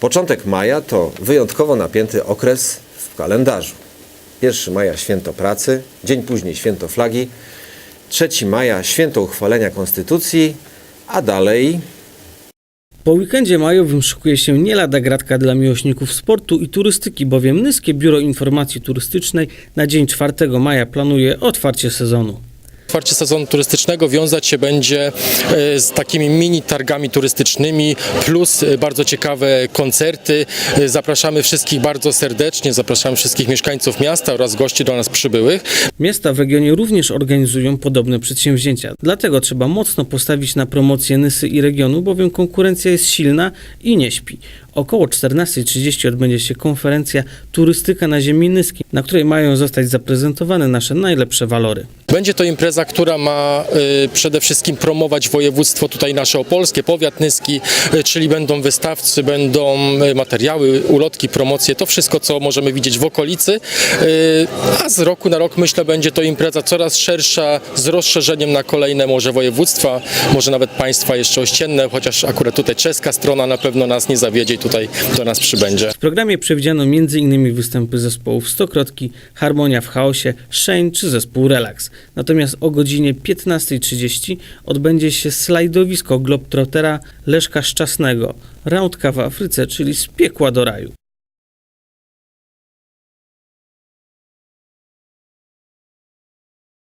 Początek maja to wyjątkowo napięty okres w kalendarzu. 1 maja święto pracy, dzień później święto flagi, 3 maja święto uchwalenia konstytucji, a dalej Po weekendzie majowym szykuje się nie lada gratka dla miłośników sportu i turystyki, bowiem Nyskie Biuro Informacji Turystycznej na dzień 4 maja planuje otwarcie sezonu. Otwarcie sezonu turystycznego wiązać się będzie e, z takimi mini targami turystycznymi, plus e, bardzo ciekawe koncerty. E, Zapraszamy wszystkich bardzo serdecznie, zapraszamy wszystkich mieszkańców miasta oraz gości do nas przybyłych. Miasta w regionie również organizują podobne przedsięwzięcia. Dlatego trzeba mocno postawić na promocję Nysy i regionu, bowiem konkurencja jest silna i nie śpi. Około 14.30 odbędzie się konferencja Turystyka na ziemi Nyskiej, na której mają zostać zaprezentowane nasze najlepsze walory. Będzie to impreza, która ma e, przede wszystkim promować województwo tutaj nasze opolskie, powiat nyski, e, czyli będą wystawcy, będą e, materiały, ulotki, promocje, to wszystko, co możemy widzieć w okolicy. A z roku na rok myślę, będzie to impreza coraz szersza, z rozszerzeniem na kolejne może województwa, może nawet państwa jeszcze ościenne, chociaż akurat tutaj czeska strona na pewno nas nie zawiedzie tutaj do nas przybędzie. W programie przewidziano m.in. występy zespołów Stokrotki, Harmonia w Chaosie, Shane czy zespół Relax. Natomiast o godzinie 15.30 odbędzie się slajdowisko Globtrottera Leszka Szczasnego, Rądka w Afryce, czyli z piekła do raju.